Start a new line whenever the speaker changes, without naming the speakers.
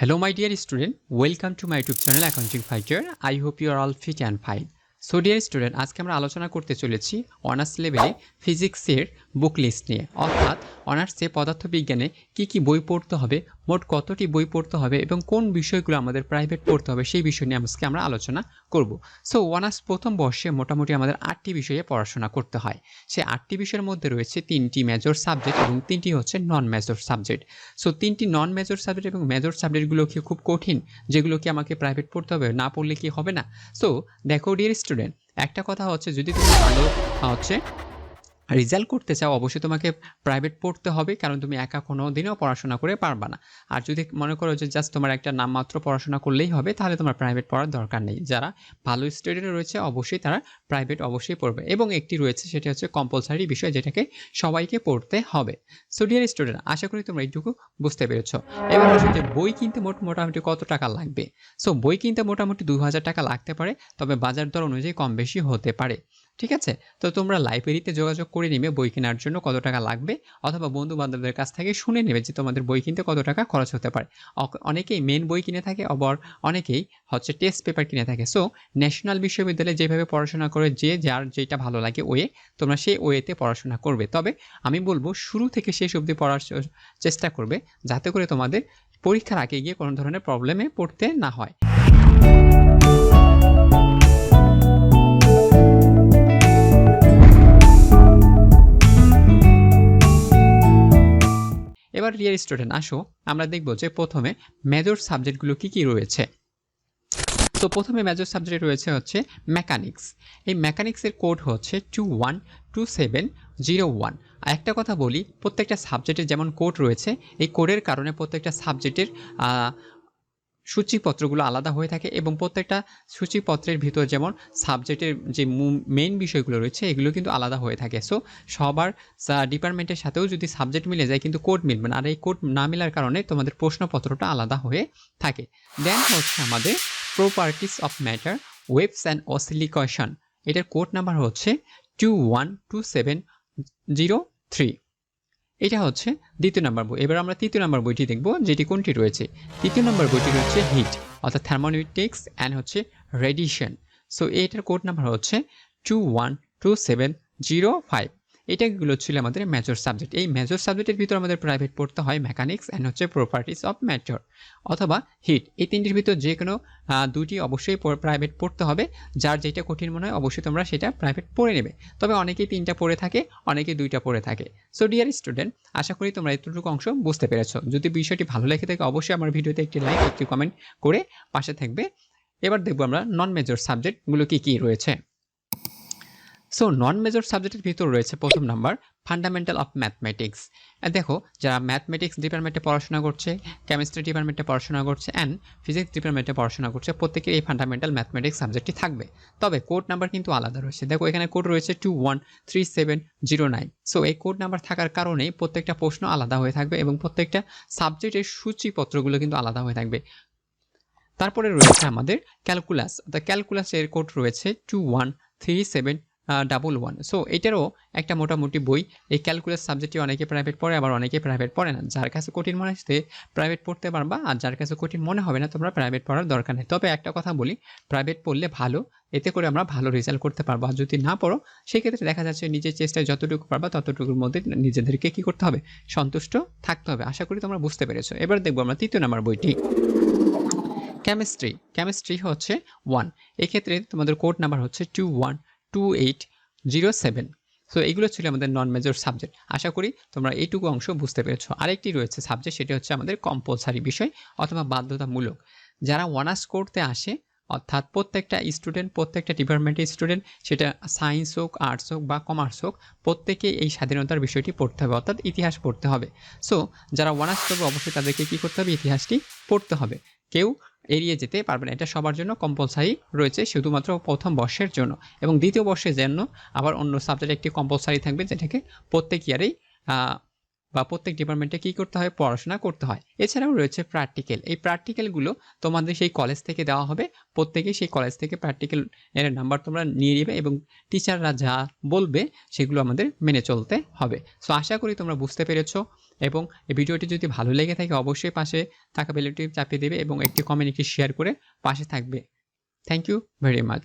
Hello, my dear student. Welcome to my YouTube channel Accounting Fighter. I hope you are all fit and fine. So dear student আজকে আমরা আলোচনা করতে চলেছি honours লেভেলে ফিজিক্সের বুক list নিয়ে অর্থাৎ অনার্সে পদার্থবিজ্ঞানে কি কি বই পড়তে হবে মোট কতটি বই পড়তে হবে এবং কোন বিষয়গুলো আমাদের প্রাইভেট পড়তে হবে সেই বিষয় নিয়ে আজকে আমরা আলোচনা করব। সো অনার্স প্রথম বর্ষে মোটামুটি আমাদের আটটি বিষয়ে পড়াশোনা করতে হয়। সেই আটটি বিষয়ের মধ্যে রয়েছে তিনটি মেজর সাবজেক্ট এবং তিনটি হচ্ছে নন মেজর সাবজেক্ট সো তিনটি নন মেজর সাবজেক্ট এবং মেজর সাবজেক্টগুলো কি খুব কঠিন? যেগুলো কি আমাকে প্রাইভেট পড়তে হবে? না পড়লে কি হবে না? সো দেখো ডিয়ার স্টুডেন্ট একটা কথা হচ্ছে, যদি তুমি ভালো, হচ্ছে রেজাল্ট করতে চাও, অবশ্যই তোমাকে প্রাইভেট পড়তে হবে, কারণ তুমি একা কোনো দিনও পড়াশোনা করে পারবা না। আর যদি মনে করো যে জাস্ট তোমার একটা নামমাত্র পড়াশোনা করলেই হবে, তাহলে তোমার প্রাইভেট পড়ার দরকার নেই। যারা ভালো স্টুডেন্ট রয়েছে, অবশ্যই তারা প্রাইভেট অবশ্যই পড়বে। এবং একটি রয়েছে, সেটা হচ্ছে কম্পালসারি বিষয়, যেটাকে সবাইকে পড়তে হবে। সো ডিয়ার স্টুডেন্ট আশা করি তোমরা এইটুকু বুঝতে পেরেছ। আসো যে বই কিনতে মোট মোটামুটি কত টাকা লাগবে? সো বই কিনতে মোটামুটি দু হাজার টাকা লাগতে পারে, তবে বাজার দর অনুযায়ী কম বেশি হতে পারে। ঠিক আছে? তো তোমরা লাইব্রেরিতে যোগাযোগ করে নেবে বই কেনার জন্য কত টাকা লাগবে অথবা বন্ধু বান্ধবদের কাছ থেকে শুনে নেবে যে তোমাদের বই কিনতে কত টাকা খরচ হতে পারে। অনেকেই মেন বই কিনে থাকে, আবার অনেকেই হচ্ছে টেস্ট পেপার কিনে থাকে। সো ন্যাশনাল বিশ্ববিদ্যালয়ে যেভাবে পড়াশোনা করে যে যার যেটা ভালো লাগে ওয়ে, তোমরা সেই ওয়েতে পড়াশোনা করবে। তবে আমি বলব শুরু থেকে শেষ অবধি পড়ার চেষ্টা করবে যাতে করে তোমাদের পরীক্ষার আগে গিয়ে কোনো ধরনের প্রবলেমে পড়তে না হয়। ইয়ার স্টুডেন্ট আসো, আমরা দেখব যে প্রথমে মেজর সাবজেক্টগুলো কি কি রয়েছে। তো প্রথমে মেজর সাবজেক্ট রয়েছে হচ্ছে মেকানিক্স এই মেকানিক্সের কোড হচ্ছে two one two seven zero one আর একটা কথা বলি, প্রত্যেকটা সাবজেক্টের যেমন কোড রয়েছে, এই কোডের কারণে প্রত্যেকটা সাবজেক্টের সূচিপত্রগুলো আলাদা হয়ে থাকে এবং প্রত্যেকটা সূচিপত্রের ভিতর যেমন সাবজেক্টের যে মেইন বিষয়গুলো রয়েছে, এগুলো কিন্তু আলাদা হয়ে থাকে। সো সবার ডিপার্টমেন্টের সাথেও যদি সাবজেক্ট মিলে যায়, কিন্তু কোড মিলবে না। আর এই কোড না মেলার কারণে তোমাদের প্রশ্নপত্রটা আলাদা হয়ে থাকে। দেন হচ্ছে আমাদের properties of matter waves and oscillation এটার কোড নাম্বার হচ্ছে two one two seven zero three এটা হচ্ছে দ্বিতীয় নম্বর বই। এবার আমরা তৃতীয় নম্বর বইটি দেখব, যেটি কোনটি রয়েছে? তৃতীয় নম্বর বইটি রয়েছে হিট অর্থাৎ থার্মোনিউটিক্স অ্যান্ড হচ্ছে রেডিশন সো এটার কোড নাম্বার হচ্ছে two one two seven zero five এটাগুলো ছিল আমাদের মেজর সাবজেক্ট এই মেজর সাবজেক্টের ভিতর আমাদের প্রাইভেট পড়তে হয় মেকানিক্স অ্যান্ড হচ্ছে প্রপার্টিস অফ ম্যাটার অথবা হিট এই তিনটির ভিতর যে কোনো দুটি অবশ্যই প্রাইভেট পড়তে হবে। যার যেটা কঠিন মনে হয় অবশ্যই তোমরা সেটা প্রাইভেট পড়ে নেবে। তবে অনেকেই তিনটা পড়ে থাকে, অনেকেই দুইটা পড়ে থাকে। সো ডিয়ার স্টুডেন্ট আশা করি তোমরা এতটুকু অংশ বুঝতে পেরেছ। যদি বিষয়টি ভালো লেগে থাকে অবশ্যই আমার ভিডিওতে একটি লাইক একটি কমেন্ট করে পাশে থাকবে। এবার দেখব আমরা নন মেজর সাবজেক্টগুলো কি কি রয়েছে। সো নন মেজর সাবজেক্টের ভিতর রয়েছে প্রথম নাম্বার ফান্ডামেন্টাল অফ ম্যাথমেটিক্স দেখো, যারা ম্যাথমেটিক্স ডিপার্টমেন্টে পড়াশোনা করছে কেমিস্ট্রি ডিপার্টমেন্টে পড়াশোনা করছে অ্যান্ড ফিজিক্স ডিপার্টমেন্টে পড়াশোনা করছে, প্রত্যেকের এই ফান্ডামেন্টাল ম্যাথমেটিক্স সাবজেক্টটি থাকবে। তবে কোড নাম্বার কিন্তু আলাদা রয়েছে। দেখো, এখানে কোড রয়েছে two one three seven zero nine so এই কোড নাম্বার থাকার কারণেই প্রত্যেকটা প্রশ্ন আলাদা হয়ে থাকবে এবং প্রত্যেকটা সাবজেক্টের সূচিপত্রগুলো কিন্তু আলাদা হয়ে থাকবে। তারপরে রয়েছে আমাদের ক্যালকুলাস অর্থাৎ ক্যালকুলাসের কোড রয়েছে two one three seven double one so এটারও একটা মোটামুটি বই। এই ক্যালকুলাস সাবজেক্টটি অনেকে প্রাইভেট পড়ে, আবার অনেকে প্রাইভেট পড়ে না। যার কাছে কঠিন মনে আসতে প্রাইভেট পড়তে পারবা, আর যার কাছে কঠিন মনে হবে না, তোমরা প্রাইভেট পড়ার দরকার নেই। তবে একটা কথা বলি প্রাইভেট পড়লে ভালো, এতে করে আমরা ভালো রেজাল্ট করতে পারব। আর যদি না পড়ো, সেক্ষেত্রে দেখা যাচ্ছে নিজের চেষ্টায় যতটুকু পারবা, ততটুকুর মধ্যে নিজেদেরকে কী করতে হবে? সন্তুষ্ট থাকতে হবে। আশা করি তোমরা বুঝতে পেরেছ। এবার দেখব আমরা তৃতীয় নাম্বার বইটি। কেমিস্ট্রি কেমিস্ট্রি হচ্ছে ওয়ান এক্ষেত্রে তোমাদের কোড নাম্বার হচ্ছে two one two eight zero seven so এইগুলো ছিল আমাদের নন মেজর সাবজেক্ট আশা করি তোমরা এইটুকু অংশ বুঝতে পেরেছ। আরেকটি রয়েছে সাবজেক্ট সেটি হচ্ছে আমাদের কম্পালসারি বিষয় অথবা বাধ্যতামূলক। যারা অনার্স করতে আসে, অর্থাৎ প্রত্যেকটা স্টুডেন্ট প্রত্যেকটা ডিপার্টমেন্টের স্টুডেন্ট সেটা সায়েন্স হোক আর্টস হোক বা কমার্স হোক, প্রত্যেকে এই স্বাধীনতার বিষয়টি পড়তে হবে, অর্থাৎ ইতিহাস পড়তে হবে। সো যারা অনার্স করবে, অবশ্যই তাদেরকে কী করতে হবে? ইতিহাসটি পড়তে হবে। কেউ এড়িয়ে যেতে পারবেন এটা সবার জন্য কম্পালসারি রয়েছে শুধুমাত্র প্রথম বর্ষের জন্য। এবং দ্বিতীয় বর্ষের জন্য আবার অন্য সাবজেক্টে একটি কম্পালসারি থাকবে যেটাকে প্রত্যেক ইয়ারেই বা প্রত্যেক ডিপার্টমেন্টে কী করতে হয়? পড়াশোনা করতে হয়। এছাড়াও রয়েছে প্র্যাকটিক্যাল এই প্র্যাকটিক্যালগুলো তোমাদের সেই কলেজ থেকে দেওয়া হবে। প্রত্যেকেই সেই কলেজ থেকে প্র্যাকটিক্যাল এর নাম্বার তোমরা নিয়ে নেবে এবং টিচাররা যা বলবে সেগুলো আমাদের মেনে চলতে হবে। সো আশা করি তোমরা বুঝতে পেরেছ এবং এই ভিডিওটি যদি ভালো লেগে থাকে অবশ্যই পাশে থাকা বেলটি চাপিয়ে দেবে এবং একটি কমেন্ট একটি শেয়ার করে পাশে থাকবে। Thank you very much